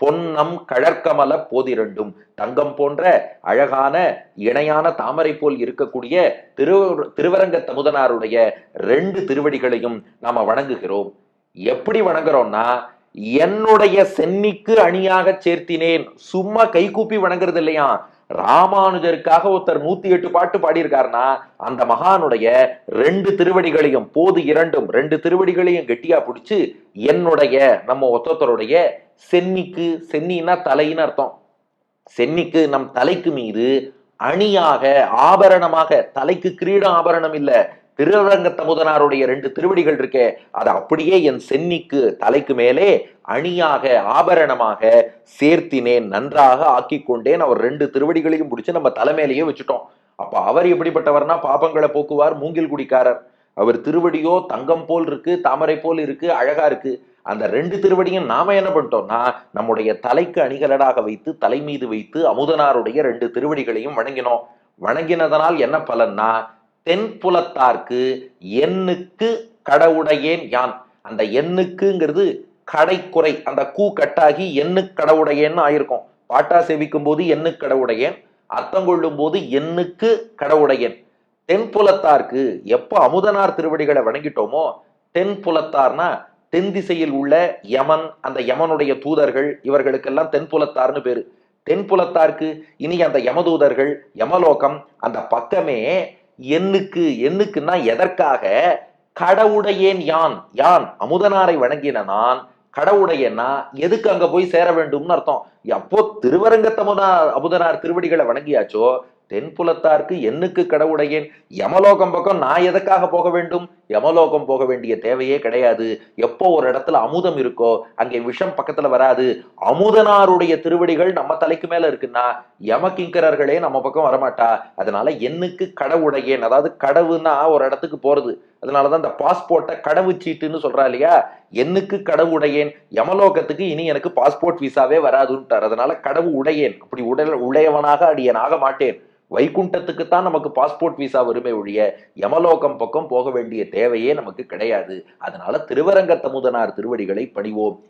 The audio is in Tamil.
பொன்னம் கழற்கமல போதிரண்டும். தங்கம் போன்ற அழகான இணையான தாமரை போல் இருக்கக்கூடிய திரு திருவரங்க தமுதனாருடைய ரெண்டு திருவடிகளையும் நாம வணங்குகிறோம். எப்படி வணங்குறோம்னா என்னுடைய சென்னிக்கு அணியாக சேர்த்தினேன். சும்மா கைகூப்பி வணங்குறது இல்லையா ராமானுஜருக்காக ஒருத்தர் நூத்தி எட்டு பாட்டு பாடியிருக்காருன்னா அந்த மகானுடைய ரெண்டு திருவடிகளையும் போது இரண்டும் ரெண்டு திருவடிகளையும் கெட்டியா பிடிச்சு என்னுடைய நம்ம ஒத்தொத்தருடைய சென்னிக்கு சென்னின்னா தலைன்னு அர்த்தம். சென்னிக்கு நம் தலைக்கு மீது அணியாக ஆபரணமாக தலைக்கு கிரீட ஆபரணம் இல்ல திருவரங்க தமுதனாருடைய ரெண்டு திருவடிகள் இருக்கே அதை அப்படியே என் சென்னிக்கு தலைக்கு மேலே அணியாக ஆபரணமாக சேர்த்தினேன் நன்றாக ஆக்கி கொண்டேன் அவர் ரெண்டு திருவடிகளையும் பிடிச்சி நம்ம தலைமையிலேயே வச்சுட்டோம். அப்ப அவர் எப்படிப்பட்டவர்னா பாபங்களை போக்குவார் மூங்கில் குடிக்காரர். அவர் திருவடியோ தங்கம் போல் இருக்கு தாமரை போல் இருக்கு அழகா இருக்கு. அந்த ரெண்டு திருவடியும் நாம என்ன பண்ணிட்டோம்னா நம்முடைய தலைக்கு அணிகலடாக வைத்து தலை மீது வைத்து அமுதனாருடைய ரெண்டு திருவடிகளையும் வணங்கினோம். வணங்கினதனால் என்ன பலன்னா தென்புலத்தார்க்கு எண்ணுக்கு கடவுடையேன் யான். அந்த எண்ணுக்குங்கிறது கடைக்குறை அந்த கூ கட்டாகி எண்ணு கடவுடையேன்னு ஆயிருக்கும். பாட்டா சேவிக்கும் போது எண்ணு கடவுடையேன் அர்த்தம் கொள்ளும் போது எண்ணுக்கு கடவுடையன். தென்புலத்தார்க்கு எப்போ அமுதனார் திருவடிகளை வணங்கிட்டோமோ தென்புலத்தார்னா தென் திசையில் உள்ள யமன் அந்த யமனுடைய தூதர்கள் இவர்களுக்கெல்லாம் தென்புலத்தார்னு பேரு. தென்புலத்தார்க்கு இனி அந்த யமதூதர்கள் யமலோகம் அந்த பக்கமே எண்ணுக்கு எண்ணுக்குன்னா எதற்காக? கடவுடையேன் யான் யான் அமுதனாரை வணங்கின நான் கடவுடையன்னா எதுக்கு அங்க போய் சேர வேண்டும்னு அர்த்தம். எப்போ திருவரங்கத்தமுதனார் அமுதனார் திருவடிகளை வணங்கியாச்சோ தென்புலத்தார்க்கு என்னுக்கு கடவுடையேன்? யமலோகம் பக்கம் நான் எதுக்காக போக வேண்டும்? யமலோகம் போக வேண்டிய தேவையே கிடையாது. எப்போ ஒரு இடத்துல அமுதம் இருக்கோ அங்கே விஷம் பக்கத்துல வராது. அமுதனாருடைய திருவடிகள் நம்ம தலைக்கு மேல இருக்குன்னா யமகிங்கரர்களே நம்ம பக்கம் வரமாட்டா. அதனால என்னுக்கு கடவுடையேன் அதாவது கடவுன்னா ஒரு இடத்துக்கு போறது. அதனாலதான் இந்த பாஸ்போர்ட்டை கடவு சீட்டுன்னு சொல்றா இல்லையா? கடவு உடையேன்? யமலோகத்துக்கு இனி எனக்கு பாஸ்போர்ட் விசாவே வராதுன்ட்டார். அதனால கடவு உடையேன். அப்படி உடல் உடையவனாக அடியேன். ஆக மாட்டேன். வைகுண்டத்துக்கு தான் நமக்கு பாஸ்போர்ட் விசா வருமே ஒழிய யமலோகம் பக்கம் போக வேண்டிய தேவையே நமக்கு கிடையாது. அதனால திருவரங்க தமுதனார் திருவடிகளை பணிவோம்